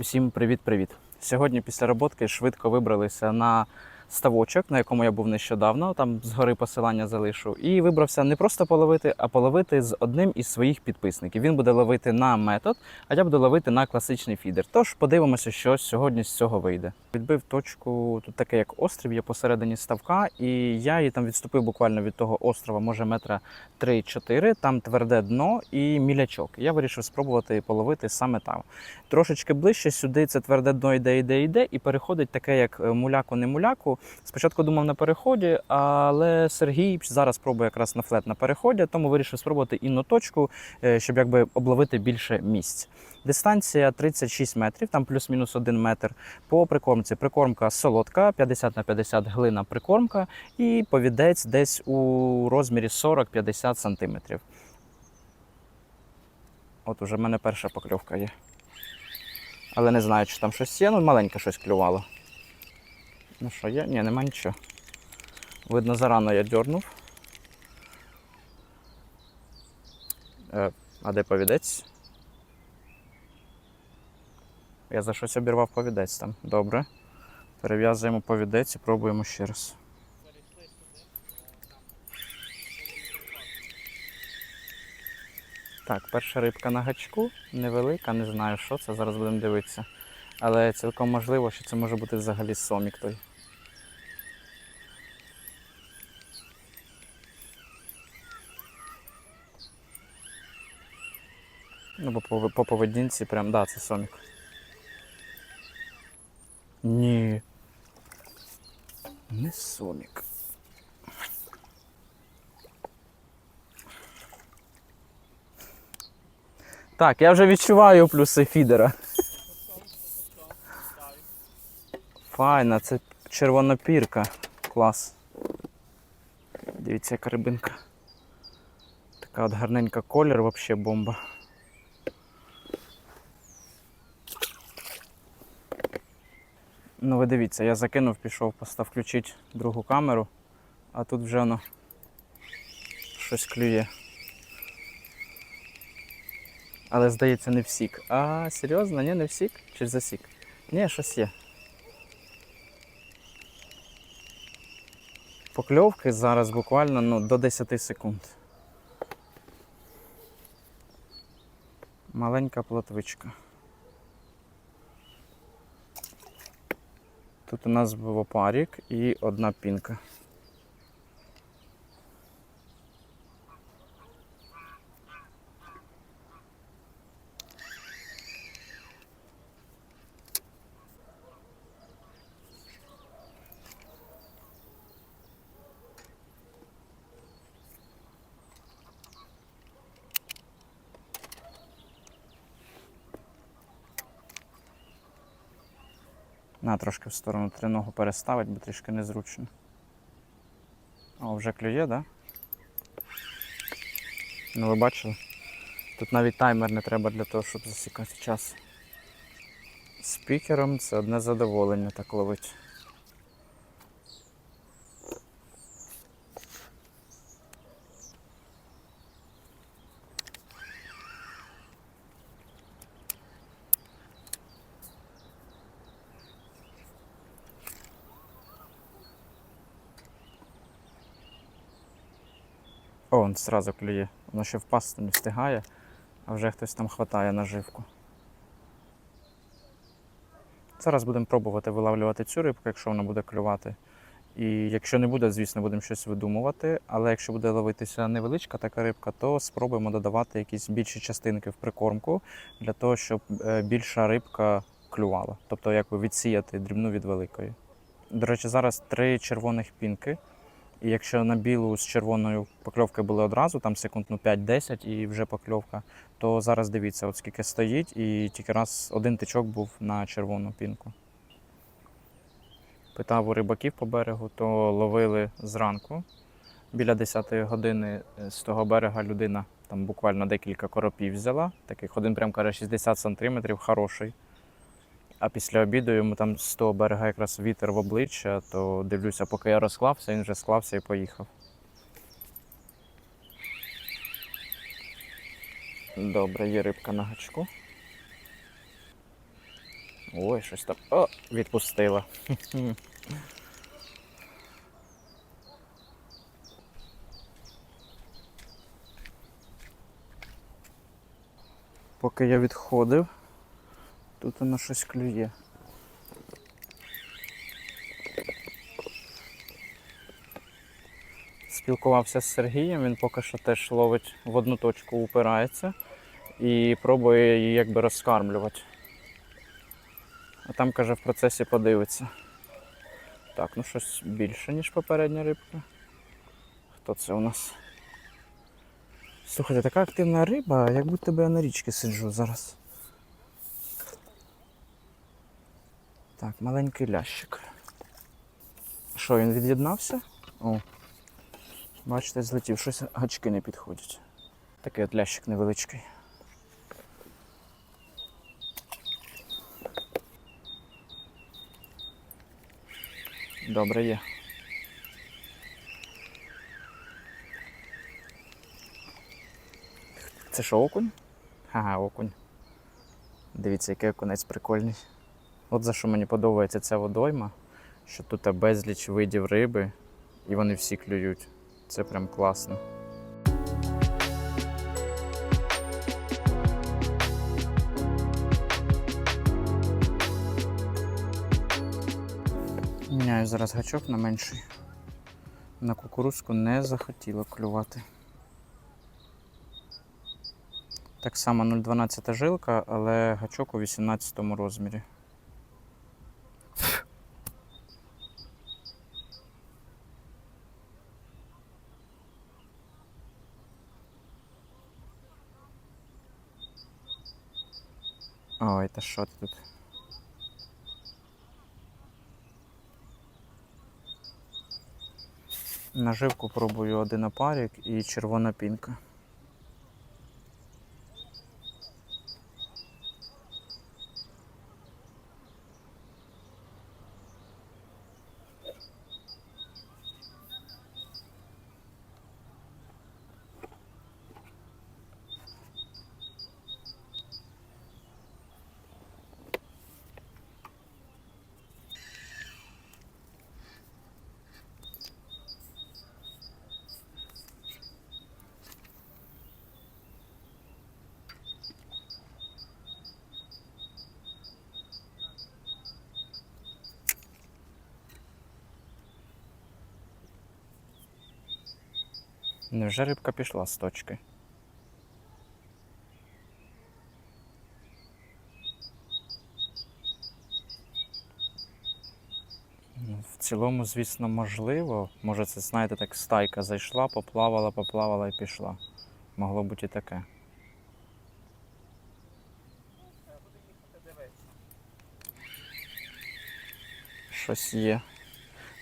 Усім привіт-привіт! Сьогодні після роботки швидко вибралися на ставочок, на якому я був нещодавно, там згори посилання залишу, і вибрався не просто половити, а половити з одним із своїх підписників. Він буде ловити на метод, а я буду ловити на класичний фідер. Тож подивимося, що сьогодні з цього вийде. Відбив точку, тут таке як острів, є посередині ставка, і я її там відступив буквально від того острова, може метра 3-4, там тверде дно і мілячок. Я вирішив спробувати половити саме там. Трошечки ближче сюди це тверде дно йде, йде, йде, і переходить таке, як е, муляку, Спочатку думав на переході, але Сергій зараз пробує якраз на флет на переході, тому вирішив спробувати інну точку, е, щоб якби обловити більше місць. Дистанція 36 метрів, там плюс-мінус 1 метр. По прикормці прикормка солодка, 50 на 50 глина прикормка, і повідець десь у розмірі 40-50 сантиметрів. От уже в мене перша покльовка є. Але не знаю, чи там щось є, ну маленьке щось клювало. Ну що, є? Ні, нема нічого. Видно, зарано я дьорнув. Е, а де повідець? Я за щось обірвав повідець там. Добре. Перев'язуємо повідець і пробуємо ще раз. Так, перша рибка на гачку, невелика, не знаю, що це, зараз будемо дивитися. Але цілком можливо, що це може бути взагалі сомік той. Ну, бо по, по поведінці прям, да, це сомік. Ні. Не сомік. Так, я вже відчуваю плюси фідера. Файна, це червонопірка. Клас. Дивіться, яка рибинка. Така от гарненька колір, взагалі бомба. Ну ви дивіться, я закинув, пішов, постав включити другу камеру, а тут вже воно щось клює. Але здається, не всік. А, серйозно? Ні, не всік? Чи засік? Ні, щось є. Покльовки зараз буквально ну, до 10 секунд. Маленька плотвичка. Тут у нас був опарік і одна пінка. На трошки в сторону триногу переставить, бо трішки незручно. О, вже клює, да? Ну ви бачили? Тут навіть таймер не треба для того, щоб засікати час. Спікером це одне задоволення так ловить. О, він зразу клює. Воно ще впасти не встигає, а вже хтось там хватає наживку. Зараз будемо пробувати вилавлювати цю рибку, якщо вона буде клювати. І якщо не буде, звісно, будемо щось видумувати. Але якщо буде ловитися невеличка така рибка, то спробуємо додавати якісь більші частинки в прикормку для того, щоб е, більша рибка клювала. Тобто, якби відсіяти дрібну від великої. До речі, зараз три червоних пінки. І якщо на білу з червоною покльовки були одразу, там секунд ну, 5-10 і вже покльовка, то зараз дивіться, от скільки стоїть, і тільки раз один тичок був на червону пінку. Питав у рибаків по берегу, то ловили зранку. Біля 10 години з того берега людина там буквально декілька коропів взяла. Таких один прям каже 60 сантиметрів, хороший. А після обіду йому там з того берега якраз вітер в обличчя, то дивлюся, поки я розклався, він вже склався і поїхав. Добре, є рибка на гачку. Ой, щось там. О, відпустила. Поки я відходив, тут воно щось клює. Спілкувався з Сергієм, він поки що теж ловить в одну точку, упирається і пробує її якби розкармлювати. А там, каже, в процесі подивиться. Так, ну щось більше, ніж попередня рибка. Хто це у нас? Слухайте, така активна риба, як будто я на річці сиджу зараз. Так, маленький лящик. Що, він від'єднався? О. Бачите, злетів, щось гачки не підходять. Такий от лящик невеличкий. Добре є. Це що, окунь? Ага, окунь. Дивіться, який окунець прикольний. От за що мені подобається ця водойма, що тут безліч видів риби, і вони всі клюють. Це прям класно. Міняю зараз гачок на менший. На кукурузку не захотіло клювати. Так само 0,12 жилка, але гачок у 18 розмірі. Ой, та що ти тут? Наживку пробую один опарик і червона пінка. Невже рибка пішла з точки? Ну, В цілому, звісно, можливо. Може, це, знаєте, так стайка зайшла, поплавала, поплавала і пішла. Могло бути і таке. Щось є.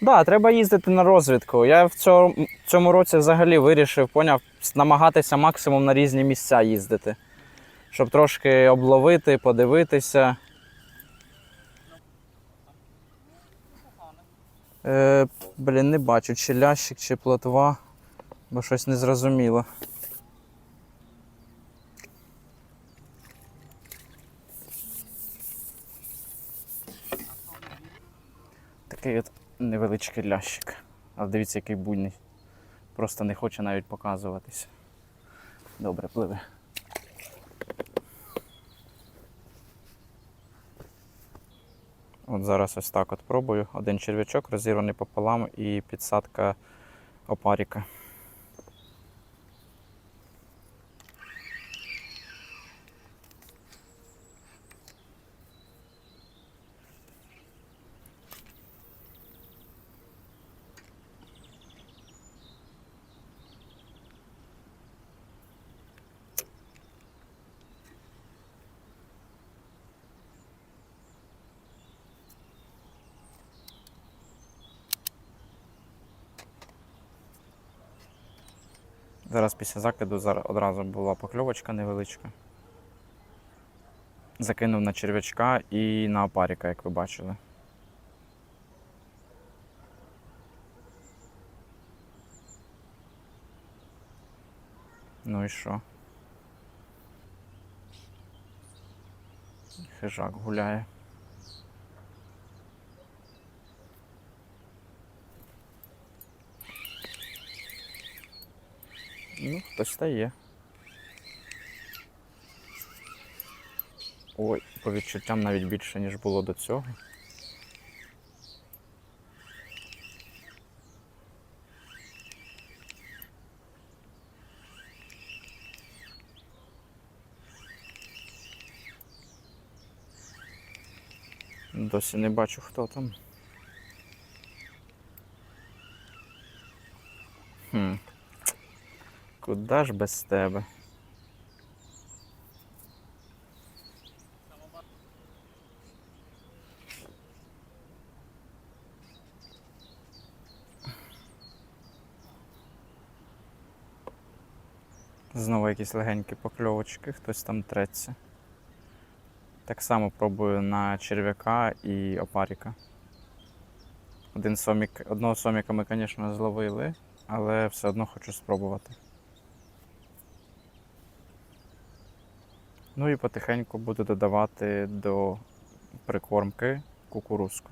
Да, треба їздити на розвідку. Я в цьому, цьому році взагалі вирішив, поняв, намагатися максимум на різні місця їздити. Щоб трошки обловити, подивитися. Е, блін, не бачу, чи лящик, чи плотва, бо щось не зрозуміло. Такий от невеличкий лящик. Але дивіться, який буйний. Просто не хоче навіть показуватися. Добре, пливе. От зараз ось так от пробую. Один черв'ячок розірваний пополам і підсадка опаріка. Зараз після закиду зараз одразу була покльовочка невеличка. Закинув на черв'ячка і на опаріка, як ви бачили. Ну і що? Хижак гуляє. Ну, хтось та є. Ой, по відчуттям навіть більше, ніж було до цього. Досі не бачу, хто там. Куда ж без тебе? Знову якісь легенькі покльовочки, хтось там треться. Так само пробую на черв'яка і опаріка. Один сомік, одного соміка ми, звісно, зловили, але все одно хочу спробувати. Ну і потихеньку буду додавати до прикормки кукурузку.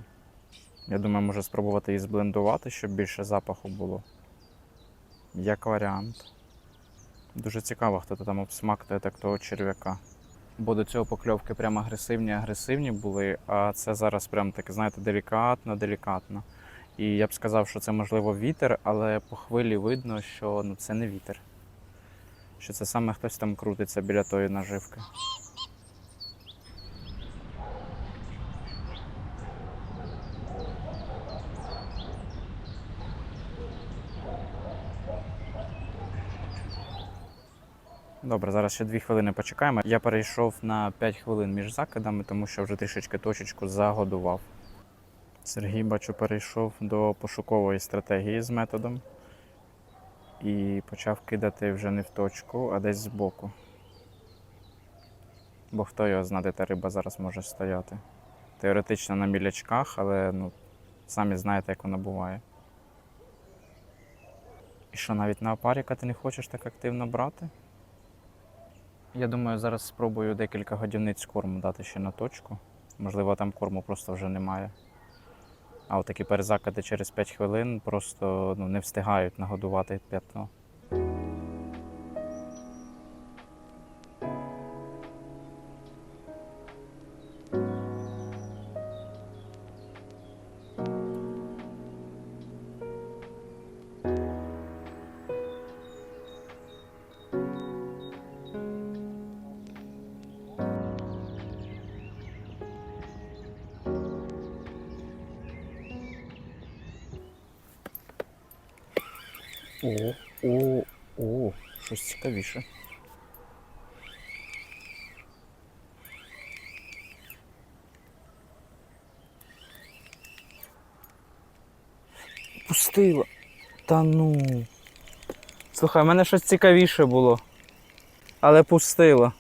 Я думаю, можу спробувати її зблендувати, щоб більше запаху було. Як варіант. Дуже цікаво, хто там обсмактує так того черв'яка. Бо до цього покльовки прям агресивні, агресивні були, а це зараз прям таке, знаєте, делікатно, делікатно. І я б сказав, що це можливо вітер, але по хвилі видно, що ну, це не вітер. Що це саме хтось там крутиться біля тої наживки. Добре, зараз ще дві хвилини почекаємо. Я перейшов на 5 хвилин між закидами, тому що вже трішечки точечку загодував. Сергій, бачу, перейшов до пошукової стратегії з методом і почав кидати вже не в точку, а десь збоку. Бо хто його знає, та риба зараз може стояти. Теоретично на мілячках, але ну, самі знаєте, як воно буває. І що навіть на опаріка ти не хочеш так активно брати? Я думаю, зараз спробую декілька годівниць корму дати ще на точку. Можливо, там корму просто вже немає. А такі перезакиди через 5 хвилин просто ну, не встигають нагодувати п'ятно. Цікавіше. Пустила. Та ну. Слухай, в мене щось цікавіше було. Але пустила.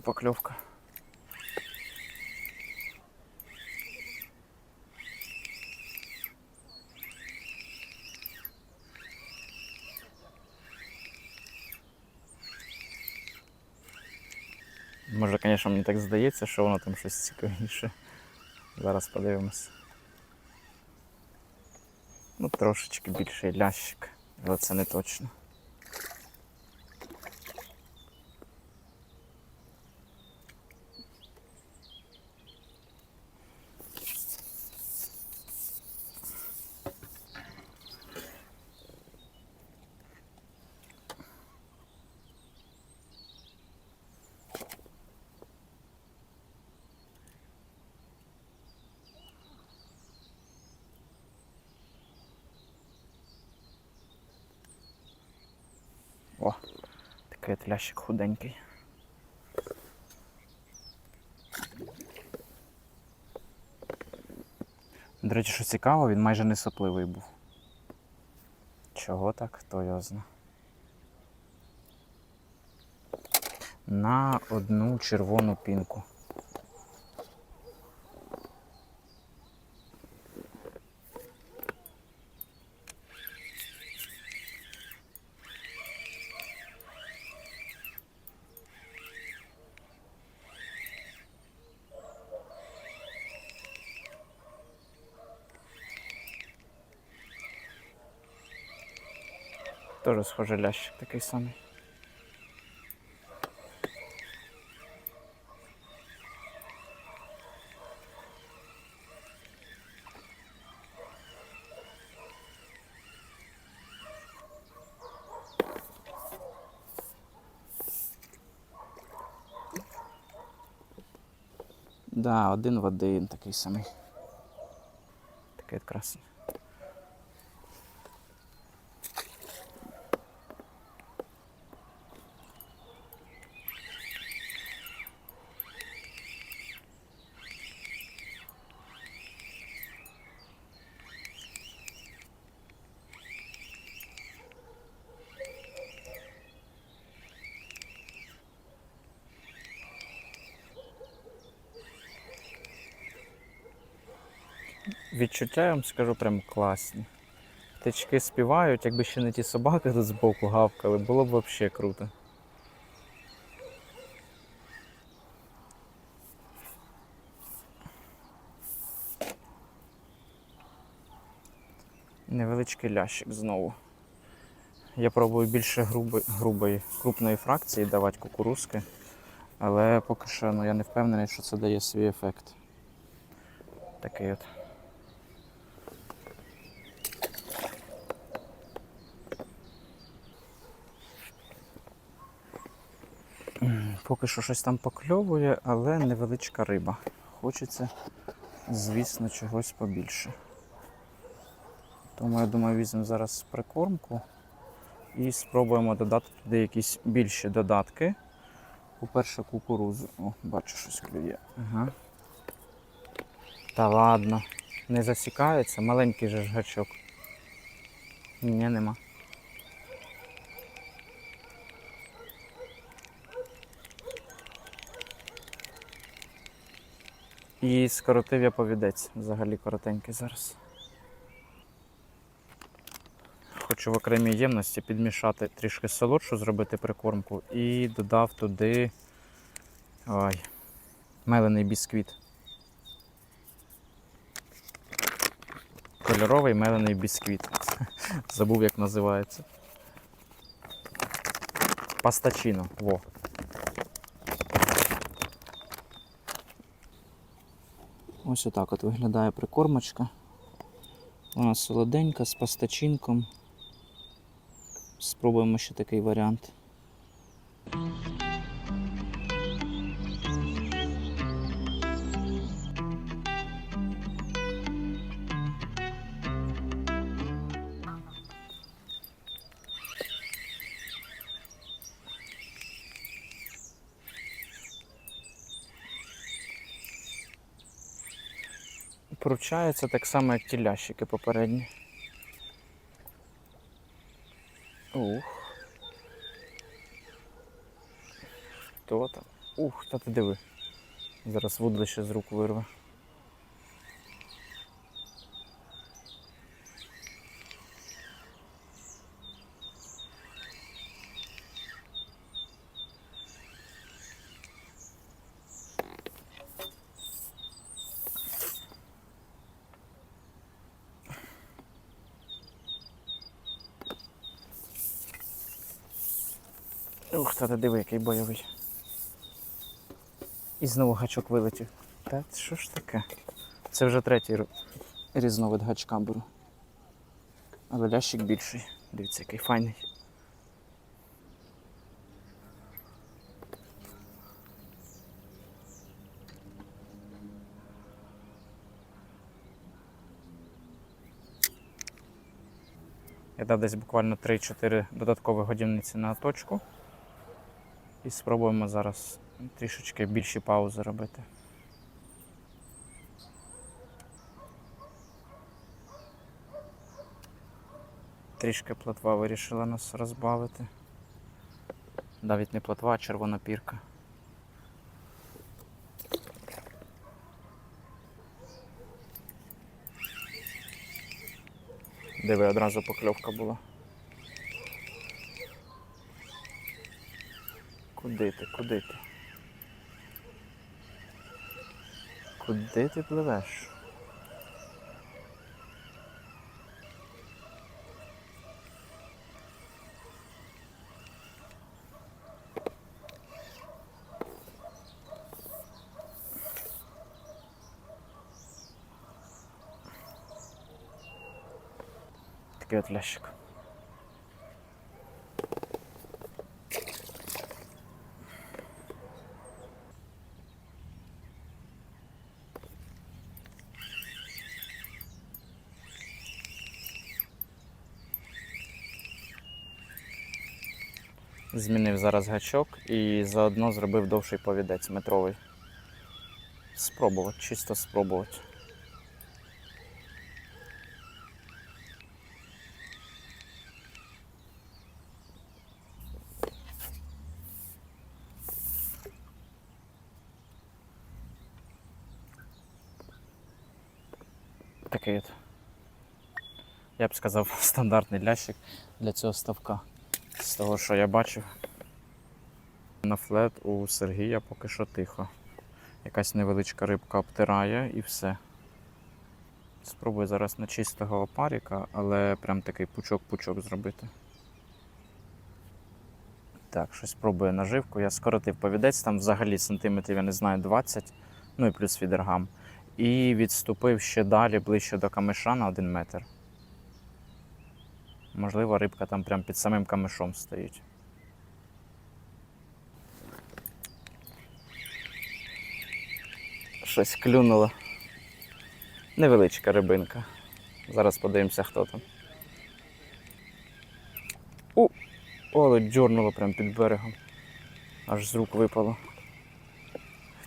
Сразу поклевка. Може, звісно, мені так здається, що воно там щось цікавіше. Зараз подивимось. Ну, трошечки більший лящик, але це не точно. Такий худенький. До речі, що цікаво, він майже не сопливий був. Чого так, хто його знає. на одну червону пінку. Тоже схоже лящик такий самий. Да, один в один такий самий. Такий от Відчуття, я вам скажу, прям класні. Птички співають, якби ще не ті собаки тут збоку гавкали, було б взагалі круто. Невеличкий лящик знову. Я пробую більше груби, грубої, крупної фракції давати кукурузки, але поки що ну, я не впевнений, що це дає свій ефект. Такий от. Поки що щось там покльовує, але невеличка риба. Хочеться, звісно, чогось побільше. Тому я думаю, візьмемо зараз прикормку і спробуємо додати туди якісь більші додатки. По-перше, кукурузу. О, бачу, щось клює. Ага. Та ладно, не засікається, маленький же ж гачок. Ні, нема. І скоротив я повідець, взагалі коротенький зараз. Хочу в окремій ємності підмішати трішки солодшу, зробити прикормку і додав туди ой, мелений бісквіт. Кольоровий мелений бісквіт. Забув, як називається. Пастачино. Во. Ось отак от виглядає прикормочка. Вона солоденька з пастачинком. Спробуємо ще такий варіант. Поручається так само, як ті лящики попередні. Ух. Хто там? Ух, та ти диви. Зараз вудлище з рук вирве. Ух, та диви, який бойовий. І знову гачок вилетів. Та що ж таке? Це вже третій різновид гачка беру. Але лящик більший. Дивіться, який файний. Я дав десь буквально 3-4 додаткові годівниці на точку. І спробуємо зараз трішечки більші паузи робити. Трішки плотва вирішила нас розбавити. Навіть не плотва, а червона пірка. Диви, одразу покльовка була. Куди ти, куди ти? Куди ти пливеш? Такий от лящик. Змінив зараз гачок і заодно зробив довший повідець метровий. Спробувати, чисто спробувати. Такий от. Я б сказав, стандартний лящик для цього ставка. З того, що я бачив. На флет у Сергія поки що тихо. Якась невеличка рибка обтирає і все. Спробую зараз на чистого опаріка, але прям такий пучок-пучок зробити. Так, щось пробую наживку. Я скоротив повідець, там взагалі сантиметрів, я не знаю, 20, ну і плюс фідергам. І відступив ще далі, ближче до камиша на 1 метр. Можливо, рибка там прям під самим камишом стоїть. Щось клюнуло. Невеличка рибинка. Зараз подивимося, хто там. У! Оле дьорнуло прямо під берегом. Аж з рук випало.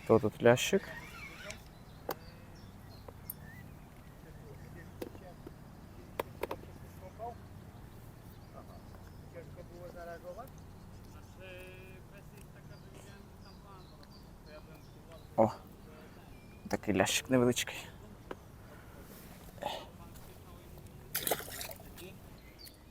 Хто тут лящик? О, такий невеличкий.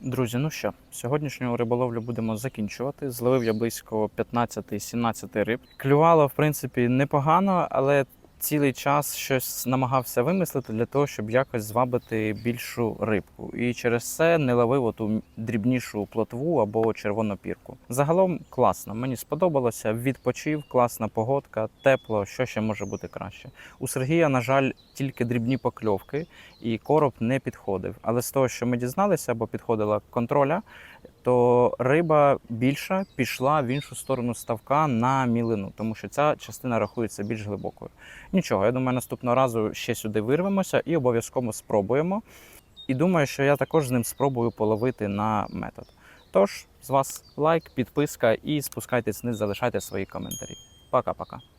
Друзі, ну що, сьогоднішню риболовлю будемо закінчувати. Зловив я близько 15-17 риб. Клювало, в принципі, непогано, але цілий час щось намагався вимислити для того, щоб якось звабити більшу рибку. І через це не ловив оту дрібнішу плотву або червону пірку. Загалом класно, мені сподобалося. Відпочив, класна погодка, тепло, що ще може бути краще. У Сергія, на жаль, тільки дрібні покльовки, і короб не підходив. Але з того, що ми дізналися, або підходила контроля, то риба більша пішла в іншу сторону ставка на мілину, тому що ця частина рахується більш глибокою. Нічого, я думаю, наступного разу ще сюди вирвемося і обов'язково спробуємо. І думаю, що я також з ним спробую половити на метод. Тож, з вас лайк, підписка і спускайтесь вниз, залишайте свої коментарі. Пока-пока.